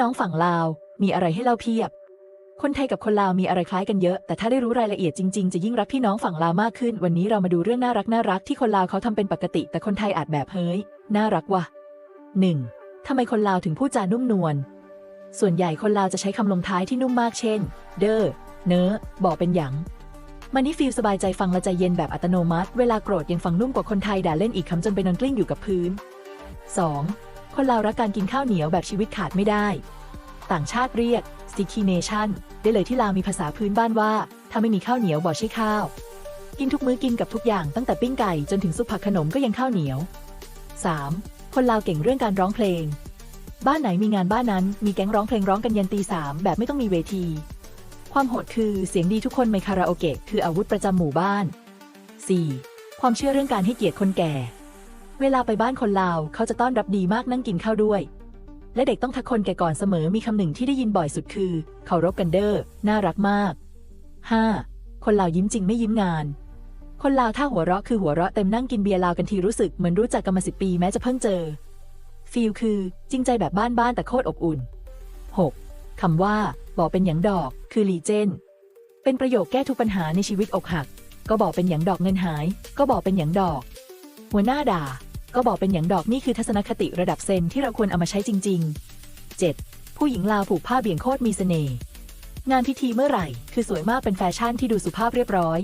น้องฝั่งลาว มีอะไรให้เล่าเพียบ คนไทยกับคนลาวมีอะไรคล้ายกันเยอะ แต่ถ้าได้รู้รายละเอียดจริง ๆ จะยิ่งรักพี่น้องฝั่งลาวมากขึ้น วันนี้เรามาดูเรื่องน่ารักน่ารักที่คนลาวเขาทำเป็นปกติ แต่คนไทยอาจแบบเฮ้ย น่ารักว่ะ 1. ทำไมคนลาวถึงพูดจานุ่มนวล ส่วนใหญ่คนลาวจะใช้คำลงท้ายที่นุ่มมากเช่น เด้อ เนอะบอกเป็นหยังมันนี่ฟีลสบายใจฟังและใจเย็นแบบอัตโนมัติ เวลาโกรธยังฟังนุ่มกว่าคนไทยด่าเล่นอีกคำจนไปนอนกลิ้งอยู่กับพื้น 2. คนลาวรักการกินข้าวเหนียวแบบชีวิตขาดไม่ได้ ต่างชาติเรียก sticky nation ได้เลยที่ลาวมีภาษาพื้นบ้านว่า ถ้าไม่มีข้าวเหนียวบอกใช่ข้าว กินทุกมื้อกินกับทุกอย่างตั้งแต่ปิ้งไก่จนถึงซุปผักขนมก็ยังข้าวเหนียว 3. คนลาวเก่งเรื่องการร้องเพลง บ้านไหนมีงานบ้านนั้นมีแก๊งร้องเพลงร้องกันยันตีสามแบบไม่ต้องมีเวที ความโหดคือเสียงดีทุกคนในคาราโอเกะคืออาวุธประจำหมู่บ้าน 4. ความเชื่อเรื่องการให้เกียรติคนแก่ เวลาไปบ้านคนลาวเขาจะต้อนรับดีมากนั่งกินข้าวด้วย และเด็กต้องทักคนแก่ก่อนเสมอมีคำหนึ่งที่ได้ยินบ่อยสุดคือเคารพกันเด้อน่ารักมาก 5. คนลาวยิ้มจริงไม่ยิ้มงาน คนลาวถ้าหัวเราะคือหัวเราะเต็มนั่งกินเบียร์ลาวกันทีรู้สึกเหมือนรู้จักกันมาสิบปีแม้จะเพิ่งเจอฟีลคือจริงใจแบบบ้านๆแต่โคตรอบอุ่น 6. คำว่าบอกเป็นหยังดอก คือลีเจนเป็นประโยคแก้ทุกปัญหาในชีวิตอกหัก ก็บอกเป็นหยังดอกเงินหาย ก็บอกเป็นหยังดอก หัวหน้าด่า ก็บอกเป็นหยังดอกนี่คือทัศนคติระดับเซนที่เราควรเอามาใช้จริง ๆ 7. ผู้หญิงลาวผูกผ้าเบี่ยงโคตรมีเสน่ห์งานพิธีเมื่อไหร่ คือสวยมากเป็นแฟชั่นที่ดูสุภาพเรียบร้อย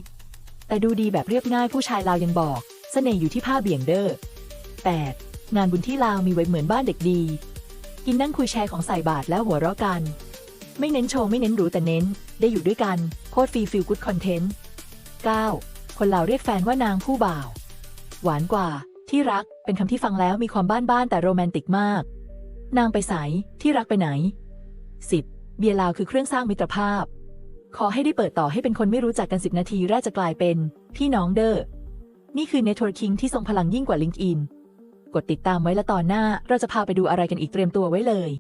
แต่ดูดีแบบเรียบง่ายผู้ชายลาวยังบอกเสน่ห์อยู่ที่ผ้าเบี่ยงเด้อ 8. งานบุญที่ลาวมีไว้เหมือนบ้านเด็กดี กินนั่งคุยแชร์ของใส่บาทแล้วหัวเราะกัน ไม่เน้นโชว์ไม่เน้นหรูแต่เน้น ได้อยู่ด้วยกันโคตรฟรีฟิลกูดคอนเทนต์ 9. คนลาวเรียกแฟนว่านางผู้บ่าว หวานกว่า ที่รักเป็นคำที่ฟังแล้วมีความบ้านๆแต่โรแมนติกมาก นางไปใสที่รักไปไหน 10. เบียร์ลาวคือเครื่องสร้างมิตรภาพ ขอให้ได้เปิดต่อให้เป็นคนไม่รู้จักกัน 10 นาทีแรกจะกลายเป็น พี่น้องเด้อ นี่คือเน็ตเวิร์คิงที่ทรงพลังยิ่งกว่าลิงก์อิน กดติดตามไว้ละตอนหน้า เราจะพาไปดูอะไรกันอีกเตรียมตัวไว้เลย